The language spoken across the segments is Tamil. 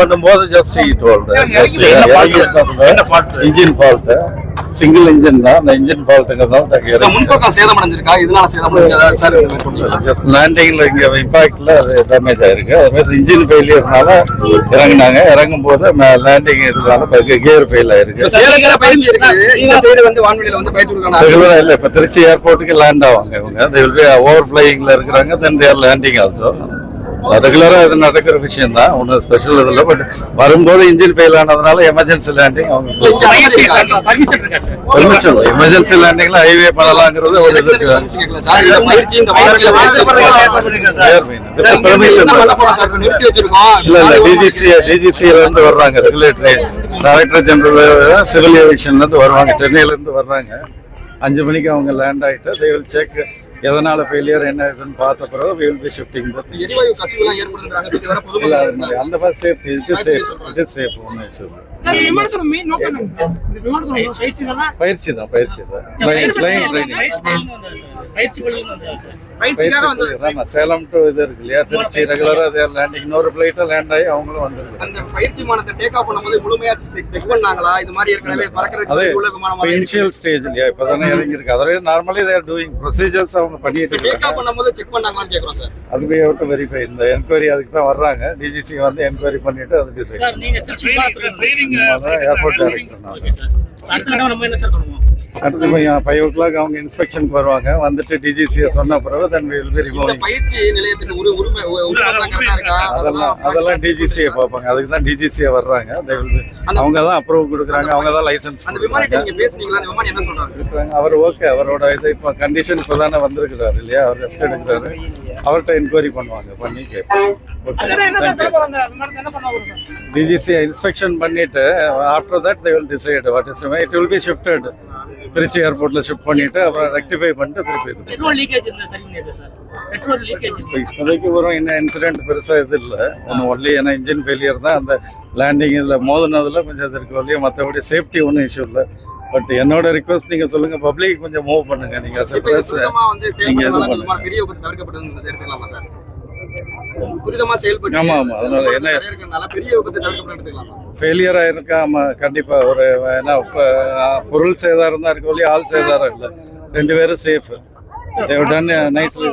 பண்ணும்போது just? Engine fault single engine தான். அந்த இன்ஜின் ஃபால்ட்டுங்கிறதால முன்பக்கம் சேதமடைஞ்சிருக்கா? இதனால சேதமடைஞ்சதா? சார் இந்த மாதிரி சொல்றாரு. ஜஸ்ட் லேண்டிங்ல இங்க இம்பாக்ட்ல அது டேமேஜ் ஆயிருக்கு. அதுமாதிரி இன்ஜின் ஃபெயிலியர்னால இறங்குனாங்க. இறங்கும் போது லேண்டிங் இதனால கியர் ஃபெயில் ஆயிருக்கு. இந்த சைடு வந்து வான்வெளியில வந்து பயிற்சி ரெகுலரா இல்ல. இப்ப திருச்சி ஏர்போர்ட்டுக்கு லேண்ட் ஆவாங்க இவங்க. They will be ஓவர் ஃபிளையிங்ல இருக்கிறாங்க. தென் தேர் லேண்டிங் ஆல்சோ ரெகுலரா இது நடக்கிற விஷயம் தான் ஒன்றும் ஸ்பெஷல் இதில் பட் வரும்போது இன்ஜின் ஃபெயில் ஆனதுனால எமர்ஜென்சி லேண்டிங் அவங்க பெர்மிஷன் எமர்ஜென்சி லேண்டிங்ல ஹைவே பண்ணலாங்கிறது ஒரு இது இல்ல இல்ல. டிஜிசி டிஜிசில இருந்து வர்றாங்க. ரெகுலேட்டரி டைரக்டர் ஜெனரல் சிவில் ஏவியேஷன்ல இருந்து வருவாங்க. சென்னையில இருந்து வர்றாங்க. அஞ்சு மணிக்கு அவங்க லேண்ட் ஆயிட்டு தே வில் செக் எதனால ஃபெயிலியர் என்ன இதுன்னு பார்த்த பிறகு எரிவாயு கசிவுலாம் ஏற்படுதுன்றாங்க. இல்ல பொதுமக்கள் அது மாதிரி அந்த bus safety is safe it is safe ஒன்றும் இஷ்யூ பயிற்சி தானே? பயிற்சி தான் ட்ரைனிங் ஆமா சேலம் டு இது இருக்கு இல்லையா? திருச்சி ரெகுலரா தேர் லேண்டிங் இன்னொரு ஃபிளைட்டை லேண்ட் ஆகி அவங்களும் வந்துருக்காங்க அந்த பயிற்சி விமானத்தை டேக் ஆஃப் பண்ணும்போது முழுமையா செக் பண்ணாங்களா? இது மாதிரி ஏற்கனவே அது பறக்கிறதுக்கு உள்ள விமானமா இனிஷியல் ஸ்டேஜ் இல்லையா? இப்போ தானே இறங்கியிருக்கு அதில் நார்மலி தேர் டூயிங் ப்ரொசீஜர்ஸ் அவங்க பண்ணிட்டு டேக் இருக்காங்க. ஆஃப் பண்ணும்போது செக் பண்ணாங்களான்னு கேக்குறோம் சார். அது வெரிஃபை இந்த என்கொயரி அதுக்கு தான் வர்றாங்க. டிஜிசி வந்து என்கொயரி பண்ணிட்டு அது டிசைட் சார் நீங்க திருச்சி ட்ரைனிங் அதான் ஏர்போர்ட் டைரக்டர் அடுத்த தடவை நம்ம என்ன சார் பண்ணுவோம்? அடுத்து ஃபைவ் ஓ கிளாக் அவங்க இன்ஸ்பெக்ஷனுக்கு வருவாங்க. வந்துட்டு டிஜிசியை சொன்ன பிறகு தென் வில் பி ரிமூவிங் அதெல்லாம் அதெல்லாம் டிஜிசியை பார்ப்பாங்க. அதுக்கு தான் டிஜிசியை வர்றாங்க. அவங்க தான் அப்ரூவ் கொடுக்குறாங்க. அவங்க தான் லைசன்ஸ் அவர் ஓகே அவரோட இது இப்போ கண்டிஷன் இப்போ தானே வந்திருக்கிறாரு இல்லையா? அவர் ரெஸ்ட் எடுக்கிறாரு. அவர்கிட்ட என்கொயரி பண்ணுவாங்க. பண்ணி என்ன என்ன டிஜிசி இன்ஸ்பெக்ஷன் பண்ணிட்டு after that they will decide what is it will be shifted Trichy ஏர்போர்ட்ல ஷிஃப்ட் பண்ணிட்டு அப்புறம் ரெக்டிஃபை பண்ணிட்டு திருப்பி இப்போதைக்கு வரும் இன்னும் இன்சிடென்ட் பெருசாக இது இல்லை. ஒன்றும் ஒன்லி ஏன்னா இன்ஜின் ஃபெயிலியர் தான். அந்த லேண்டிங் இதில் மோதினதுல கொஞ்சம் இது இருக்கு ஒல்லியே மற்றபடி சேஃப்டி ஒன்றும் இஷ்யூ இல்லை. பட் என்னோட ரிக்வஸ்ட் நீங்கள் சொல்லுங்கள் பப்ளிக் கொஞ்சம் மூவ் பண்ணுங்க. இது நீங்க எது செயல்படுறதுனால அந்த பண்ணுங்க. பெரிய விபத்து தவிர்க்கப்பட்டதுன்னு எடுத்துக்கலாமா சார்? துரிதமா செயல்பட்டு ஆமா, ஆமா. அதனால என்ன- பெரிய விபத்து தவிர்க்கப்பட்டு எடுத்துக்கலாமா? ஃபெயிலியர் ஆயிருக்கா? ஆமாம் கண்டிப்பாக ஒரு ஏன்னா இப்போ பொருள் சேதாரம் தான் இருக்கு ஒல்லி ஆள் சேதாரம் இல்லை. ரெண்டு பேரும் சேஃப் தேவ் டன் நைஸ் இல்லை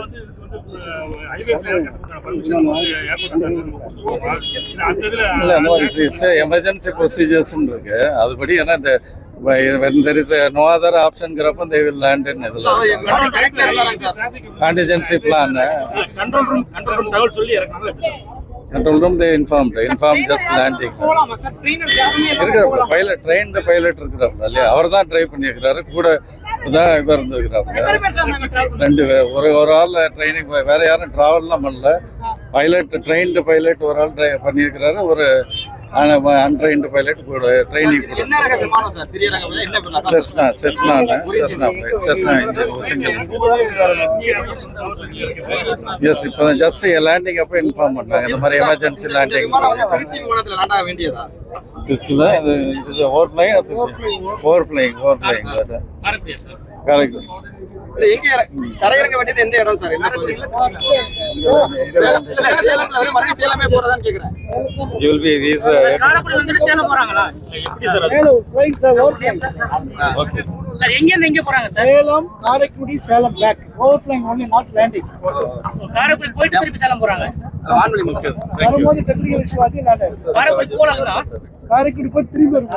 எமர்ஜென்சி ப்ரொசீஜர்ஸ்னு இருக்கு. அதுபடி ஏன்னா இந்த when there is a no other ஆப்ஷன்ங்கிறப்ப they will land in இருந்தாங்க sir? Contingency plan control room control room தகவல் சொல்லி control room they inform inform just landing இருக்கிற பைலட் ட்ரெயின் பைலட் இருக்கிறாப்ல இல்லையா? அவர் தான் ட்ரை பண்ணியிருக்கிறாரு கூட தான் இவர் இருந்திருக்கிறாப்ல. ரெண்டு பேர் ஒரு ஒரு ஆள் ட்ரைனிங் வேற யாரும் டிராவல்லாம் பண்ணல. பைலட் ட்ரெயின்டு பைலட் ஒரு ஆள் ட்ரை பண்ணியிருக்கிறாரு ஒரு அன்ட்ரெயின்டு பைலட் கூட training? Cessna Cessna Cessna Cessna single yes இப்போ ஜஸ்ட் லேண்டிங் அப்போ இன்ஃபார்ம் பண்ணாங்க இந்த மாதிரி எமர்ஜென்சி லேண்டிங் திருச்சியில் இது இது over flying over flying over flying எங்க தரையிறங்க வேண்டியது எந்த இடம் சார்? சேலம் சேலத்துல மறுபடியும் சேலமே போறதான்னு கேக்குறேன் யூ வில் பி வீஸ் காரைக்குடி வந்துட்டு சேலம் போறாங்களா எப்படி சார் அது? Hello, flying sir, overflying. Sir எங்க இருந்து எங்க போறாங்க sir Salem, Karaikudi, Salem back. Overflying only, not landing. Karaikudi போயிட்டு திருப்பி சேலம் போறாங்க வான்வெளி முக்கியம் வரும்போது landed. காரைக்குடி போலாங்களா காரைக்குடி போய் திரும்பி வரும்.